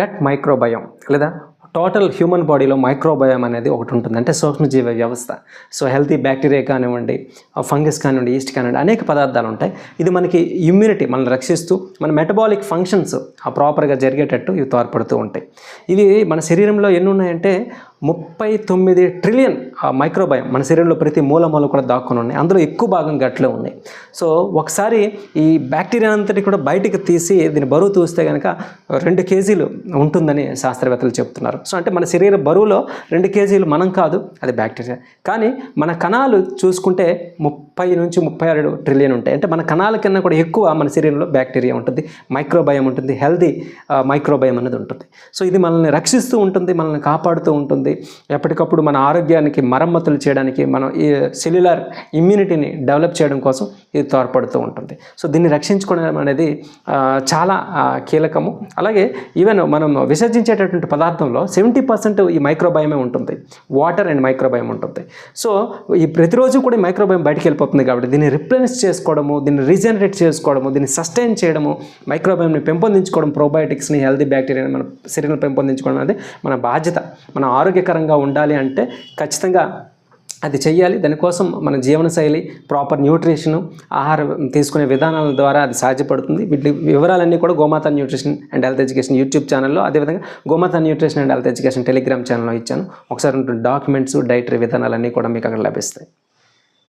Gut microbiome లేదా total human బాడీలో microbiome అనేది ఒకటి ఉంటుంది. అంటే సూక్ష్మజీవ వ్యవస్థ. సో హెల్తీ బ్యాక్టీరియా కానివ్వండి ఫంగస్ కానివ్వండి ఈస్ట్ కానివ్వండి అనేక పదార్థాలు ఉంటాయి. ఇది మనకి ఇమ్యూనిటీ మనల్ని రక్షిస్తూ మన మెటబాలిక్ ఫంక్షన్స్ ఆ ప్రాపర్గా జరిగేటట్టు ఇవి తోడ్పడుతూ ఉంటాయి. ఇవి మన శరీరంలో ఎన్ని ఉన్నాయంటే ముప్పై తొమ్మిది ట్రిలియన్ మైక్రోబయం మన శరీరంలో ప్రతి మూల మూల కూడా దాక్కుని ఉన్నాయి. అందులో ఎక్కువ భాగం గట్లే ఉన్నాయి సో ఒకసారి ఈ బ్యాక్టీరియా అంతటి కూడా బయటికి తీసి దీని బరువు తూస్తే కనుక రెండు కేజీలు ఉంటుందని శాస్త్రవేత్తలు చెప్తున్నారు. సో అంటే మన శరీర బరువులో రెండు కేజీలు మనం కాదు అది బ్యాక్టీరియా కానీ మన కణాలు చూసుకుంటే ముప్పై నుంచి ముప్పై ఆరు ట్రిలియన్ ఉంటాయి. అంటే మన కణాల కన్నా కూడా ఎక్కువ మన శరీరంలో బ్యాక్టీరియా ఉంటుంది మైక్రోబయం ఉంటుంది హెల్దీ మైక్రోబయం అనేది ఉంటుంది. సో ఇది మనల్ని రక్షిస్తూ ఉంటుంది మనల్ని కాపాడుతూ ఉంటుంది. ఎప్పటికప్పుడు మన ఆరోగ్యానికి మరమ్మతులు చేయడానికి మనం ఈ సెల్యులర్ ఇమ్యూనిటీని డెవలప్ చేయడం కోసం ఇది తోడ్పడుతూ ఉంటుంది. సో దీన్ని రక్షించుకోవడం అనేది చాలా కీలకము. అలాగే ఈవెన్ మనం విసర్జించేటటువంటి పదార్థంలో సెవెంటీ పర్సెంట్ ఈ మైక్రోబయమే ఉంటుంది. వాటర్ అండ్ మైక్రోబయం ఉంటుంది. సో ఈ ప్రతిరోజు కూడా ఈ మైక్రోబయం బయటికి వెళ్ళిపోతుంది కాబట్టి దీన్ని రిప్లేస్ చేసుకోవడము దీన్ని రీజనరేట్ చేసుకోవడము దీన్ని సస్టైన్ చేయడము మైక్రోబయంని పెంపొందించుకోవడం ప్రోబయోటిక్స్ని హెల్దీ బ్యాక్టీరియాని మన శరీరంలో పెంపొందించుకోవడం అనేది మన బాధ్యత మన ఆరోగ్యకరంగా ఉండాలి అంటే ఖచ్చితంగా అది చెయ్యాలి. దానికోసం మన జీవనశైలి ప్రాపర్ న్యూట్రిషన్ ఆహారం తీసుకునే విధానాల ద్వారా అది సాధ్యపడుతుంది. వీటి వివరాలన్నీ కూడా Gomata nutrition and health education YouTube ఛానల్లో అదేవిధంగా Gomata nutrition and health education Telegram ఛానల్లో ఇచ్చాను. ఒకసారి డాక్యుమెంట్స్ డైటరీ విధానాలన్నీ కూడా మీకు అక్కడ లభిస్తాయి.